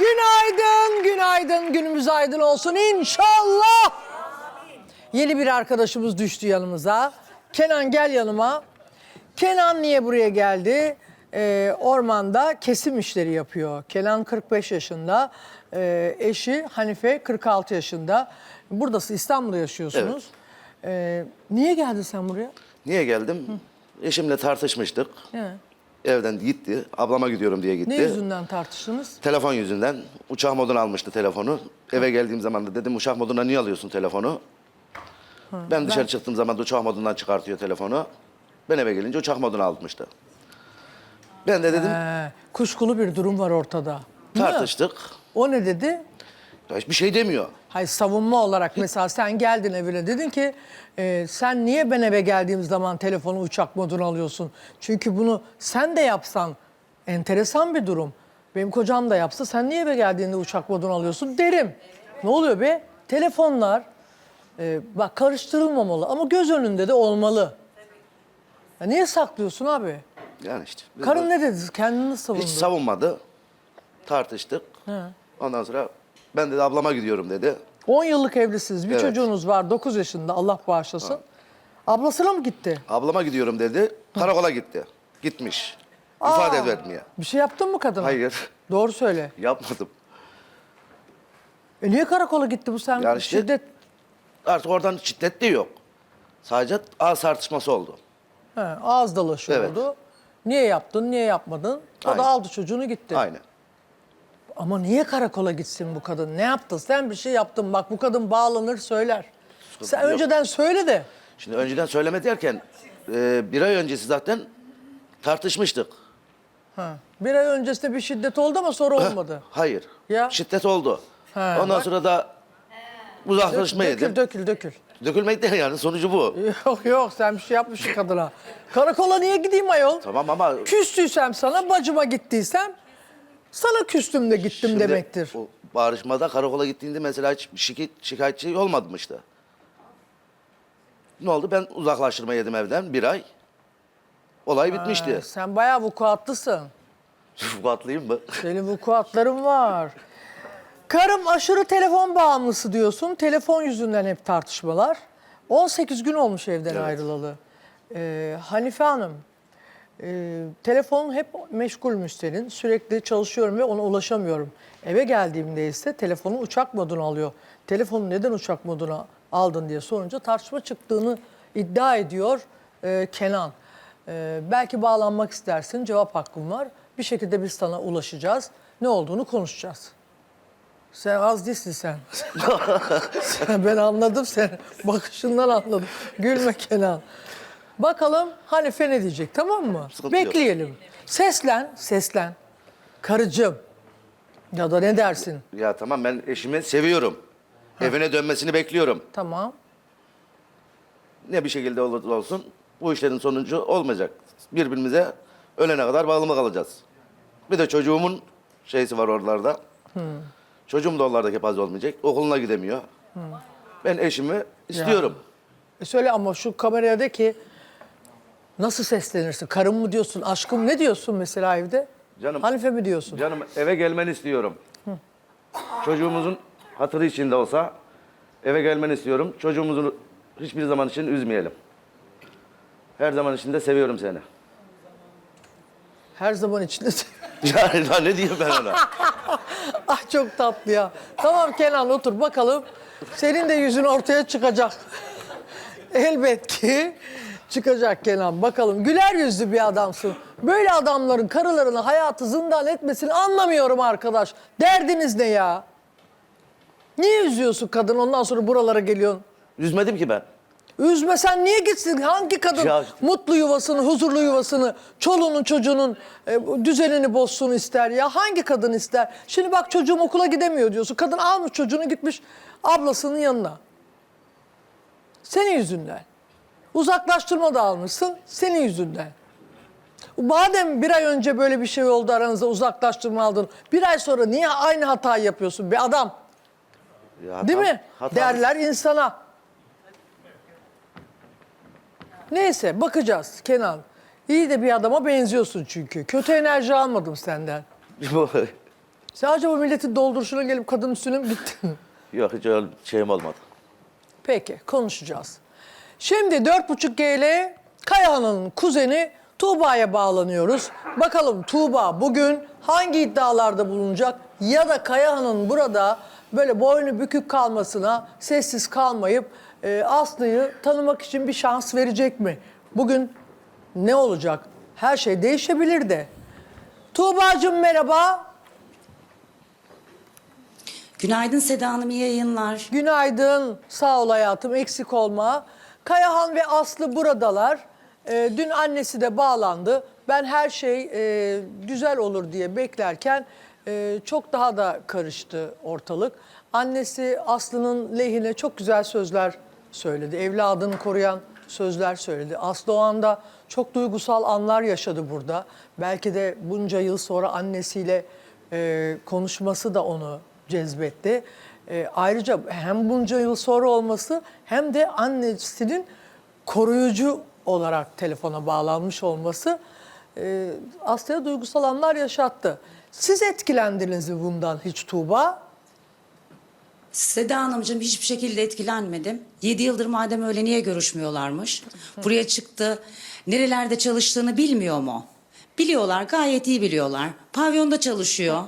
Günaydın, günaydın. Günümüz aydın olsun inşallah. Yeni bir arkadaşımız düştü yanımıza. Kenan gel yanıma. Kenan niye buraya geldi? Ee, ormanda kesim işleri yapıyor. Kenan 45 yaşında. Ee, eşi Hanife 46 yaşında. Buradasın İstanbul'da yaşıyorsunuz. Ee, niye geldin sen buraya? Niye geldim? Eşimle tartışmıştık. He. Evden gitti. Ablama gidiyorum diye gitti. Ne yüzünden tartıştınız? Telefon yüzünden. Uçak moduna almıştı telefonu. Eve geldiğim zaman da dedim uçak moduna niye alıyorsun telefonu? ben dışarı çıktığım zaman da uçak modundan çıkartıyor telefonu. Ben eve gelince uçak moduna almıştı. Ben de dedim Ee, kuşkulu bir durum var ortada. Değil mi? tartıştık. O ne dedi? Ya hiçbir şey demiyor. Hayır savunma olarak mesela sen geldin evine dedin ki e, sen niye ben eve geldiğim zaman telefonu uçak moduna alıyorsun? Çünkü bunu sen de yapsan enteresan bir durum. Benim kocam da yapsa sen niye eve geldiğinde uçak moduna alıyorsun derim. Ne oluyor be? Telefonlar e, bak karıştırılmamalı ama göz önünde de olmalı. Ya niye saklıyorsun abi? Yani işte. biz Karın ne dedi? Kendini savundu. Hiç savunmadı. Tartıştık. Ondan sonra ben de ablama gidiyorum dedi. 10 yıllık evlisiniz. Bir Evet. çocuğunuz var 9 yaşında Allah bağışlasın. Ablasına mı gitti? Ablama gidiyorum dedi. Karakola gitti. Gitmiş. İfade vermeye. Bir şey yaptın mı kadına? Hayır. Doğru söyle. Yapmadım. E niye karakola gitti bu sen? Yani işte- Şiddet. Artık oradan şiddet de yok. Sadece ağız tartışması oldu. He, ağız dalaşı Evet. oldu. Niye yaptın, niye yapmadın? O da Aynen. aldı çocuğunu gitti. Aynen. Ama niye karakola gitsin bu kadın? Ne yaptın? Sen bir şey yaptın. Bak bu kadın bağlanır söyler. Sen yok. önceden söyle de. Şimdi önceden söyleme derken e, bir ay öncesi zaten tartışmıştık. Ha. Bir ay öncesinde bir şiddet oldu ama sonra olmadı. Hayır. Ya. Şiddet oldu. Ha, Ondan bak. sonra da uzaklaşma dökül, yedim. dökül, dökül. Dökülmek de yani sonucu bu. Yok yok sen bir şey yapmışsın kadına. Karakola niye gideyim ayol? Tamam ama Küstüysem sana, bacıma gittiysem sana küstüm de gittim şimdi demektir. o bağırışmada karakola gittiğinde mesela hiç şikayet, şikayetçi olmamıştı. Ne oldu? Ben uzaklaştırma yedim evden bir ay. Olay bitmişti. Sen bayağı vukuatlısın. Vukuatlıyım mı? Senin vukuatların var. Karım aşırı telefon bağımlısı diyorsun. Telefon yüzünden hep tartışmalar. 18 gün olmuş evden ayrılalı. Ee, Hanife Hanım, e, telefon hep meşgulmüş senin. Sürekli çalışıyorum ve ona ulaşamıyorum. Eve geldiğimde ise telefonu uçak moduna alıyor. Telefonu neden uçak moduna aldın diye sorunca tartışma çıktığını iddia ediyor e, Kenan. E, belki bağlanmak istersin, cevap hakkın var. Bir şekilde biz sana ulaşacağız. Ne olduğunu konuşacağız. Sen az değilsin sen. sen ben anladım seni. Bakışından anladım. Gülme Kenan. Bakalım Hanife ne diyecek tamam mı? Sıkıntı yok. Bekleyelim. Seslen, seslen. Karıcığım. Ya da ne dersin? Ya tamam ben eşimi seviyorum. Evine dönmesini bekliyorum. Tamam. Ne bir şekilde olursa olsun bu işlerin sonucu olmayacak. Birbirimize ölene kadar bağlı mı kalacağız? Bir de çocuğumun şeysi var oralarda. Çocuğum da oralarda kepaze olmayacak. Okuluna gidemiyor. Ben eşimi istiyorum. E söyle ama şu kameraya de ki nasıl seslenirsin? Karım mı diyorsun, aşkım ne diyorsun mesela evde? Canım- Hanife mi diyorsun? Canım eve gelmeni istiyorum. Çocuğumuzun hatırı için de olsa eve gelmeni istiyorum. Çocuğumuzu hiçbir zaman için üzmeyelim. Her zaman için de seviyorum seni. Her zaman içinde. Yani daha ne diyeyim ben ona? ah çok tatlı ya. Tamam Kenan otur bakalım. Senin de yüzün ortaya çıkacak. Elbet ki çıkacak Kenan. Bakalım güler yüzlü bir adamsın. Böyle adamların karılarını hayatı zindan etmesini anlamıyorum arkadaş. Derdiniz ne ya? Niye üzüyorsun kadın ondan sonra buralara geliyorsun? Üzmedim ki ben. Üzmesen niye gitsin? Hangi kadın Ya- mutlu yuvasını, huzurlu yuvasını, çoluğunun çocuğunun e, düzenini bozsun ister ya? Hangi kadın ister? Şimdi bak çocuğum okula gidemiyor diyorsun. Kadın almış çocuğunu gitmiş ablasının yanına. Senin yüzünden. Uzaklaştırma da almışsın senin yüzünden. Madem bir ay önce böyle bir şey oldu aranızda uzaklaştırma aldın. Bir ay sonra niye aynı hatayı yapıyorsun bir adam? Ya Değil mi? hatam- Derler insana. Neyse bakacağız Kenan. İyi de bir adama benziyorsun çünkü. Kötü enerji almadım senden. Sen acaba milletin dolduruşuna gelip kadın üstüne mi gittin? Yok hiç öyle şeyim olmadı. Peki konuşacağız. Şimdi 4.5G ile Kayahan'ın kuzeni Tuğba'ya bağlanıyoruz. Bakalım Tuğba bugün hangi iddialarda bulunacak ya da Kayahan'ın burada böyle boynu bükük kalmasına sessiz kalmayıp e, Aslı'yı tanımak için bir şans verecek mi? Bugün ne olacak? Her şey değişebilir de. Tuğba'cığım merhaba. Günaydın Seda Hanım, iyi yayınlar. Günaydın, sağ ol hayatım, eksik olma. Kayahan ve Aslı buradalar. Ee, dün annesi de bağlandı. Ben her şey e, güzel olur diye beklerken e, çok daha da karıştı ortalık. Annesi Aslı'nın lehine çok güzel sözler söyledi. Evladını koruyan sözler söyledi. Aslı o anda çok duygusal anlar yaşadı burada. Belki de bunca yıl sonra annesiyle e, konuşması da onu cezbetti. E, ayrıca hem bunca yıl sonra olması hem de annesinin koruyucu olarak telefona bağlanmış olması e, Aslı'ya duygusal anlar yaşattı. Siz etkilendiniz mi bundan hiç Tuğba? Seda Hanımcığım hiçbir şekilde etkilenmedim. 7 yıldır madem öyle niye görüşmüyorlarmış? Buraya çıktı. Nerelerde çalıştığını bilmiyor mu? Biliyorlar, gayet iyi biliyorlar. Pavyonda çalışıyor.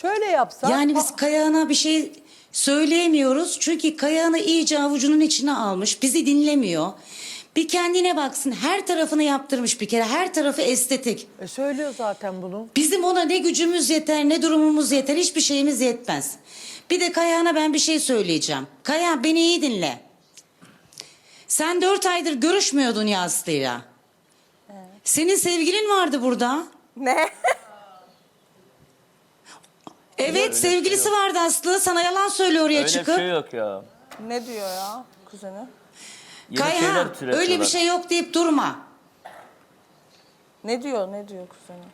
Şöyle yapsak... Yani biz Kayahan'a bir şey söyleyemiyoruz. Çünkü Kayahan'ı iyice avucunun içine almış. Bizi dinlemiyor. Bir kendine baksın. Her tarafını yaptırmış bir kere. Her tarafı estetik. E, söylüyor zaten bunu. Bizim ona ne gücümüz yeter ne durumumuz yeter hiçbir şeyimiz yetmez. Bir de Kayahan'a ben bir şey söyleyeceğim. Kayahan beni iyi dinle. Sen dört aydır görüşmüyordun ya Aslı'yla. Senin sevgilin vardı burada. Ne? Evet sevgilisi vardı Aslı. Sana yalan söylüyor oraya Öyle bir çıkıp. şey yok ya. ne diyor ya kuzeni? Yeni Kayhan öyle bir şey yok deyip durma. Ne diyor ne diyor kuzeni?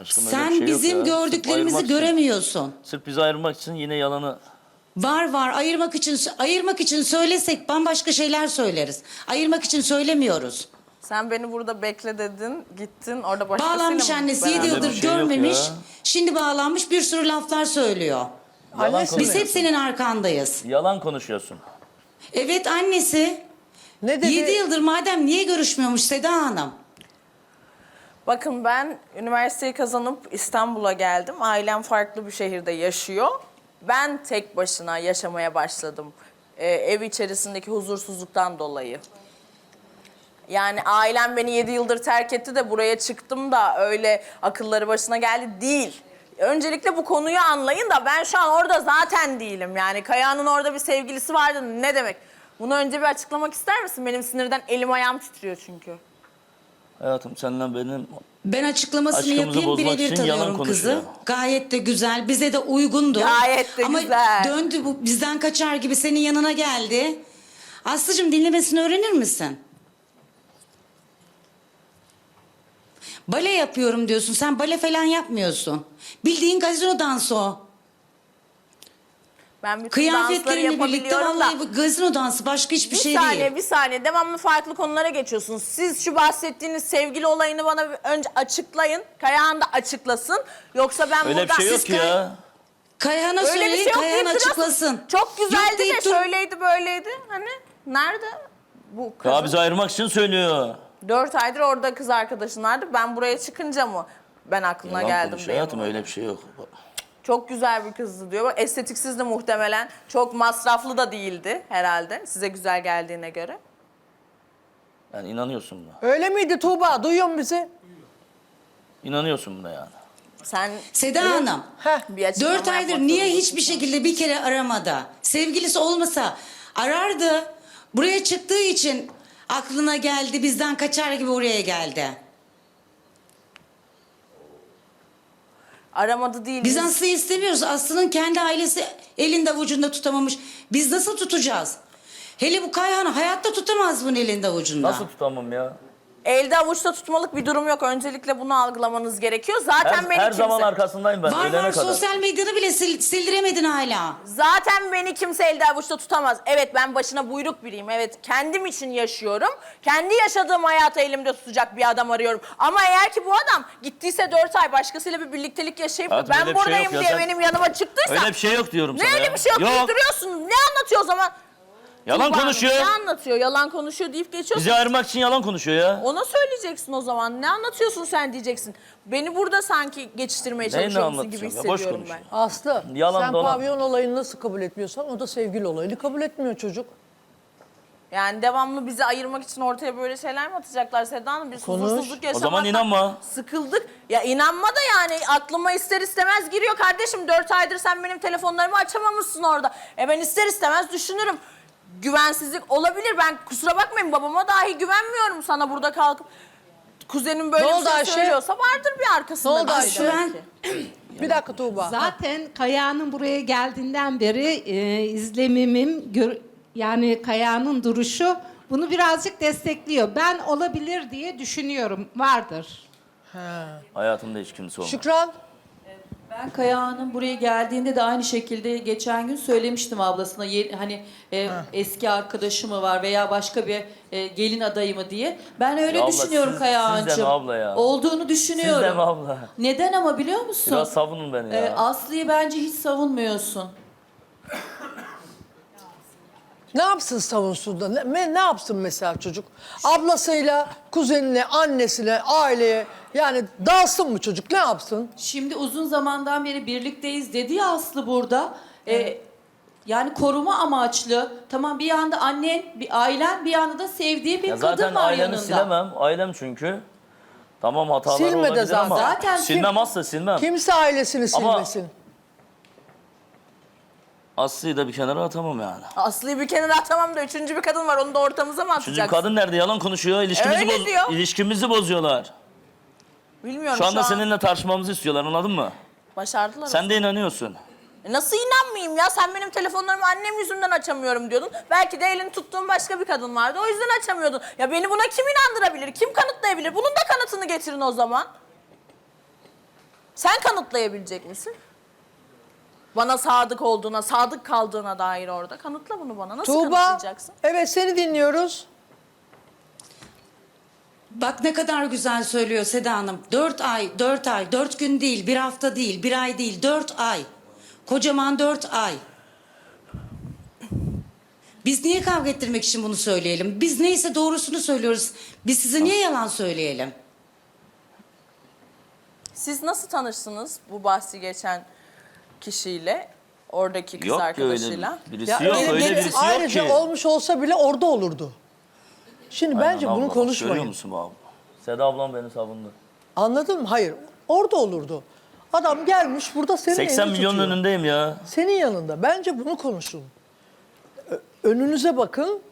Aşkım öyle bir Sen şey bizim. Sırf gördüklerimizi ayırmak için- göremiyorsun. Sırf bizi ayırmak için yine yalanı Var var ayırmak için ayırmak için söylesek bambaşka şeyler söyleriz. Ayırmak için söylemiyoruz. Sen beni burada bekle dedin, gittin orada başkasıyla Bağlanmış mı annesi beraber? 7 Öyle yıldır bir şey görmemiş. Şimdi bağlanmış bir sürü laflar söylüyor. yalan Annesi- Biz konuşuyorsun. hep senin arkandayız. Yalan konuşuyorsun. Evet annesi Ne dedi? 7 yıldır madem niye görüşmüyormuş Seda Hanım? Bakın ben üniversiteyi kazanıp İstanbul'a geldim. Ailem farklı bir şehirde yaşıyor. Ben tek başına yaşamaya başladım. Ee, ev içerisindeki huzursuzluktan dolayı. Yani ailem beni 7 yıldır terk etti de buraya çıktım da öyle akılları başına geldi değil. Öncelikle bu konuyu anlayın da ben şu an orada zaten değilim. Yani Kaya'nın orada bir sevgilisi vardı ne demek? Bunu önce bir açıklamak ister misin? Benim sinirden elim ayağım titriyor çünkü. Hayatım senden benim Ben açıklamasını Aşkımızı yapayım bozmak birebir için yalan tanıyorum kızı. Gayet de güzel bize de uygundu. Gayet de Ama güzel. döndü bu bizden kaçar gibi senin yanına geldi. Aslıcığım dinlemesini öğrenir misin? Bale yapıyorum diyorsun. Sen bale falan yapmıyorsun. Bildiğin gazino dansı o. Ben bütün dansları Kıyafetlerinle birlikte yapabiliyorum da. vallahi bu gazino dansı başka hiçbir Bir şey saniye, değil. bir saniye. Devamlı farklı konulara geçiyorsunuz. Siz şu bahsettiğiniz sevgili olayını bana bir önce açıklayın. Kayahan da açıklasın. Yoksa ben öyle bir burada... şey yok ki ya. Kayhan'a Öyle bir söyleyin, şey yok Kayhan deyip duruyorsun. açıklasın. Çok Yok güzeldi de deyip dur- şöyleydi böyleydi. Hani nerede bu kız? Ya bizi ayırmak için söylüyor. Dört aydır orada kız arkadaşın vardı. Ben buraya çıkınca mı ben aklına Yalan geldim konuş diye. hayatım öyle bir şey yok. Çok güzel bir kızdı diyor. Bak, Estetiksiz de muhtemelen. Çok masraflı da değildi herhalde. Size güzel geldiğine göre. Yani inanıyorsun buna. Öyle miydi Tuğba? Duyuyor musun bizi? İnanıyorsun buna yani. Sen Seda Hanım. Bir açıklama Dört aydır yapmak niye zorundasın. hiçbir şekilde bir kere aramadı? Sevgilisi olmasa arardı. Buraya çıktığı için aklına geldi bizden kaçar gibi oraya geldi. Aramadı değil. Biz Aslı'yı istemiyoruz. Aslı'nın kendi ailesi elinde avucunda tutamamış. Biz nasıl tutacağız? Hele bu Kayhan'ı hayatta tutamaz bunun elinde avucunda. Nasıl tutamam ya? Elde avuçta tutmalık bir durum yok. Öncelikle bunu algılamanız gerekiyor. Zaten Her, beni her kimse... zaman arkasındayım ben. var ölene var kadar. sosyal medyada bile sil- sildiremedin hala. Zaten beni kimse elde avuçta tutamaz. Evet ben başına buyruk biriyim. Evet kendim için yaşıyorum. Kendi yaşadığım hayatı elimde tutacak bir adam arıyorum. Ama eğer ki bu adam gittiyse 4 ay başkasıyla bir birliktelik yaşayıp da Hayatım, ben bir şey buradayım yok ya. diye Sen- benim yanıma çıktıysa... Öyle bir şey yok diyorum Ne sana öyle ya. bir şey yok, Yok. deyip duruyorsun. Ne anlatıyor o zaman? Yalan Tuğba Hanım, konuşuyor. Ne anlatıyor? Yalan konuşuyor deyip geçiyorsun. Bizi ayırmak için yalan konuşuyor ya. Ona söyleyeceksin o zaman. Ne anlatıyorsun sen diyeceksin. Beni burada sanki geçiştirmeye çalışıyormuşsun gibi anlatacağım ya? Boş hissediyorum ben. konuşuyor. Aslı Yalan sen dolan. pavyon olayını nasıl kabul etmiyorsan o da sevgili olayını kabul etmiyor çocuk. Yani devamlı bizi ayırmak için ortaya böyle şeyler mi atacaklar Seda Hanım? Biz Konuş. huzursuzluk O yaşamaktan zaman inanma. Sıkıldık. Ya inanma da yani aklıma ister istemez giriyor. Kardeşim dört aydır sen benim telefonlarımı açamamışsın orada. E ben ister istemez düşünürüm. Güvensizlik olabilir. Ben kusura bakmayın babama dahi güvenmiyorum sana burada kalkıp. Kuzenim böyle Ne bir şey Ayşe? söylüyorsa vardır bir arkasında. Ne oldu bir Ayşe? şey Ben. Bir dakika Tuğba. Zaten Kaya'nın buraya geldiğinden beri e, izlemimim, gör- yani Kaya'nın duruşu bunu birazcık destekliyor. Ben olabilir diye düşünüyorum. Vardır. Hayatımda hiç kimse olmadı. Şükran. Ben Kayahan'ın buraya geldiğinde de aynı şekilde geçen gün söylemiştim ablasına ye- hani e, eski arkadaşı mı var veya başka bir e, gelin adayı mı diye. Ben öyle Ya abla, düşünüyorum siz- Kayahan'cığım. siz de mi abla ya? Olduğunu düşünüyorum. De mi abla? Neden ama biliyor musun? Biraz savunun beni ya. E, Aslı'yı bence hiç savunmuyorsun. Ne yapsın savunsun da? Ne, ne yapsın mesela çocuk? Ablasıyla, kuzenine, annesine, aileye yani dalsın mı çocuk? Ne yapsın? Şimdi uzun zamandan beri birlikteyiz dedi ya Aslı burada. E, yani koruma amaçlı. Tamam bir yanda annen, bir ailen, bir yanda da sevdiği bir Ya kadın zaten var ailemi yanında. silemem. Ailem çünkü. Tamam hatalar Silme de olabilir zaten. ama Zaten silmem kim- asla silmem. Kimse ailesini Ama- silmesin. Aslı'yı da bir kenara atamam yani. Aslı'yı bir kenara atamam da üçüncü bir kadın var. Onu da ortamıza mı atacaksın? Çünkü kadın nerede yalan konuşuyor. İlişkimizi, Öyle boz- diyor. ilişkimizi bozuyorlar. Bilmiyorum Şu anda an seninle tartışmamızı istiyorlar anladın mı? Başardılar. Sen de inanıyorsun. E Nasıl inanmayayım ya? Sen benim telefonlarımı annem yüzünden açamıyorum diyordun. Belki de elini tuttuğun başka bir kadın vardı. O yüzden açamıyordun. Ya beni buna kim inandırabilir? Kim kanıtlayabilir? Bunun da kanıtını getirin o zaman. Sen kanıtlayabilecek misin? Bana sadık olduğuna, sadık kaldığına dair orada. Kanıtla bunu bana. Nasıl Tuğba. kanıtlayacaksın? Evet seni dinliyoruz. Bak ne kadar güzel söylüyor Seda Hanım. Dört ay, dört ay, dört gün değil, bir hafta değil, bir ay değil, dört ay. Kocaman dört ay. Biz niye kavga ettirmek için bunu söyleyelim? Biz neyse doğrusunu söylüyoruz. Biz size niye yalan söyleyelim? Siz nasıl tanıştınız bu bahsi geçen kişiyle? Oradaki kız Yok ki öyle arkadaşıyla. birisi Ya yok. öyle Öyle bir- birisi yok Ayrıca ki. olmuş olsa bile orada olurdu. Şimdi Aynen bence abla, bunu bak, Görüyor konuşmayın. musun bu abla? Seda ablam beni savundu. Anladın mı? Hayır. Orada olurdu. Adam gelmiş burada senin 80 elini milyonun tutuyor. önündeyim ya. Senin yanında. Bence bunu konuşun. Ö- Önünüze bakın.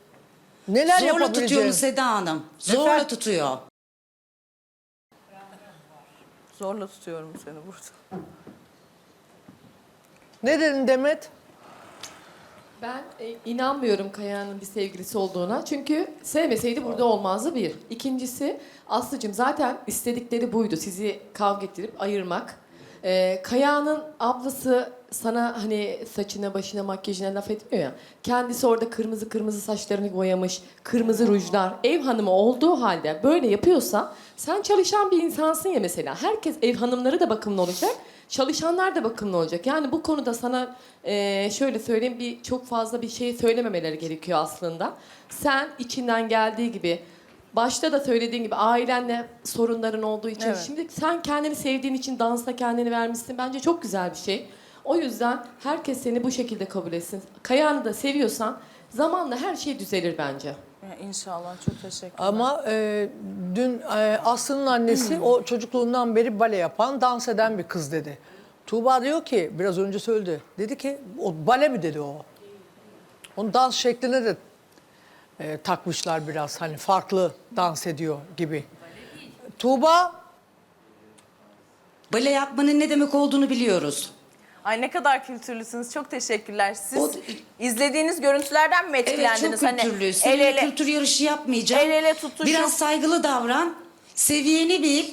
Neler Zorla tutuyor yapabileceğiniz. Seda Hanım. Zorla Efendim? tutuyor. Zorla tutuyorum seni burada. Ne dedin Demet? Ben e, inanmıyorum Kaya'nın bir sevgilisi olduğuna. Çünkü sevmeseydi burada olmazdı bir. İkincisi Aslı'cığım zaten istedikleri buydu. Sizi kavga ettirip ayırmak. Ee, Kaya'nın ablası sana hani saçına başına makyajına laf etmiyor ya. Kendisi orada kırmızı kırmızı saçlarını boyamış. Kırmızı rujlar. Ev hanımı olduğu halde böyle yapıyorsa sen çalışan bir insansın ya mesela. Herkes ev hanımları da bakımlı olacak. Çalışanlar da bakımlı olacak. Yani bu konuda sana eee, şöyle söyleyeyim bir çok fazla bir şey söylememeleri gerekiyor aslında. Sen içinden geldiği gibi başta da söylediğin gibi ailenle sorunların olduğu için Evet. şimdi sen kendini sevdiğin için dansa kendini vermişsin. Bence çok güzel bir şey. O yüzden herkes seni bu şekilde kabul etsin. Kayan'ı da seviyorsan zamanla her şey düzelir bence. Ya İnşallah çok teşekkürler. Ama e, dün e, Aslı'nın annesi o çocukluğundan beri bale yapan, dans eden bir kız dedi. Tuğba diyor ki, biraz önce söyledi. Dedi ki, o bale mi dedi o? Onun dans şekline de e, takmışlar biraz. Hani farklı dans ediyor gibi. Tuğba, Bale yapmanın ne demek olduğunu biliyoruz. Ay ne kadar kültürlüsünüz. Çok teşekkürler. Siz O- izlediğiniz görüntülerden mi Evet etkilendiniz? çok kültürlü. Hani Seninle el ele, kültür yarışı yapmayacağım. el ele tutuşup- Biraz saygılı davran. Seviyeni bil.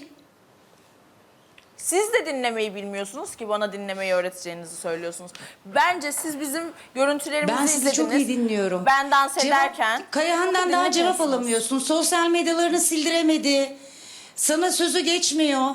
Siz de dinlemeyi bilmiyorsunuz ki bana dinlemeyi öğreteceğinizi söylüyorsunuz. Bence siz bizim görüntülerimizi Ben sizi izlediniz. çok iyi dinliyorum. Ben dans Cevap- ederken. Kayahan'dan daha cevap dinlemiyorsunuz. alamıyorsun. Sosyal medyalarını sildiremedi. Sana sözü geçmiyor.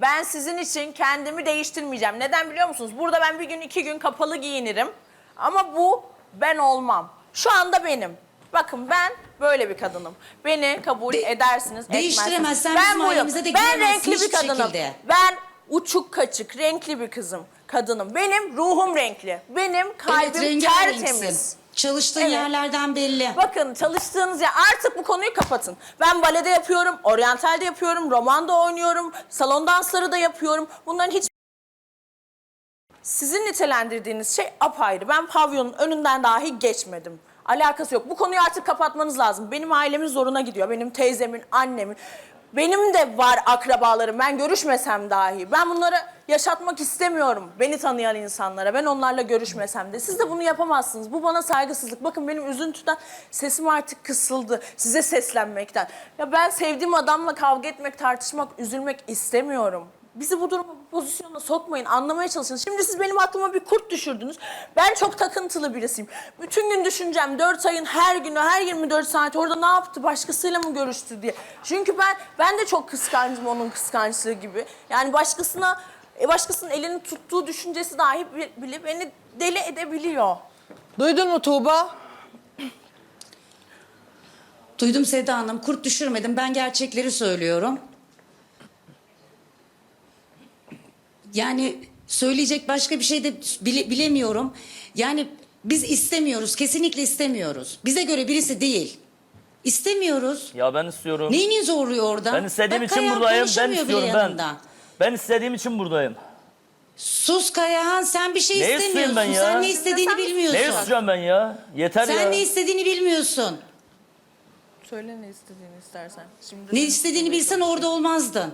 Ben sizin için kendimi değiştirmeyeceğim. Neden biliyor musunuz? Burada ben bir gün iki gün kapalı giyinirim. Ama bu ben olmam. Şu anda benim. Bakın ben böyle bir kadınım. Beni kabul De- edersiniz, etmezsiniz. değiştiremezsen ben bizim buyum. ailemize de Ben giremezsin renkli bir hiçbir kadınım. şekilde. Ben uçuk kaçık, renkli bir kızım, kadınım. Benim ruhum renkli. Benim kalbim rengarenksin. tertemiz. Çalıştığın Evet. yerlerden belli. Bakın çalıştığınız yer artık bu konuyu kapatın. Ben balede yapıyorum, oryantalde yapıyorum, romanda oynuyorum, salon dansları da yapıyorum. Bunların hiç sizin nitelendirdiğiniz şey apayrı. Ben pavyonun önünden dahi geçmedim. Alakası yok. Bu konuyu artık kapatmanız lazım. Benim ailemin zoruna gidiyor. Benim teyzemin, annemin. Benim de var akrabalarım. Ben görüşmesem dahi. Ben bunları yaşatmak istemiyorum. Beni tanıyan insanlara. Ben onlarla görüşmesem de. Siz de bunu yapamazsınız. Bu bana saygısızlık. Bakın benim üzüntüden sesim artık kısıldı. Size seslenmekten. Ya ben sevdiğim adamla kavga etmek, tartışmak, üzülmek istemiyorum. Bizi bu duruma, bu pozisyona sokmayın. Anlamaya çalışın. Şimdi siz benim aklıma bir kurt düşürdünüz. Ben çok takıntılı birisiyim. Bütün gün düşüneceğim. 4 ayın her günü, her 24 saat orada ne yaptı, başkasıyla mı görüştü diye. Çünkü ben ben de çok kıskancım onun kıskançlığı gibi. Yani başkasına e, başkasının elini tuttuğu düşüncesi dahi bi- bile beni deli edebiliyor. Duydun mu Tuğba? Duydum Seda Hanım. Kurt düşürmedim. Ben gerçekleri söylüyorum. Yani söyleyecek başka bir şey de bile- bilemiyorum. Yani biz istemiyoruz. Kesinlikle istemiyoruz. Bize göre birisi değil. İstemiyoruz. Ya ben istiyorum. Neyini zorluyor orada? Ben istediğim Bak için Kayahan buradayım. Ben konuşamıyor bile istiyorum ben. yanında. Ben istediğim için buradayım. Sus Kayahan sen bir şey Ne istemiyorsun. isteyeyim ben ya? Sen ne istediğini Sen- bilmiyorsun. Ne istiyorum ben ya? Yeter Sen ya. ne istediğini bilmiyorsun. Söyle ne istediğini istersen. Şimdi Ne istediğini bilsen orada olmazdın.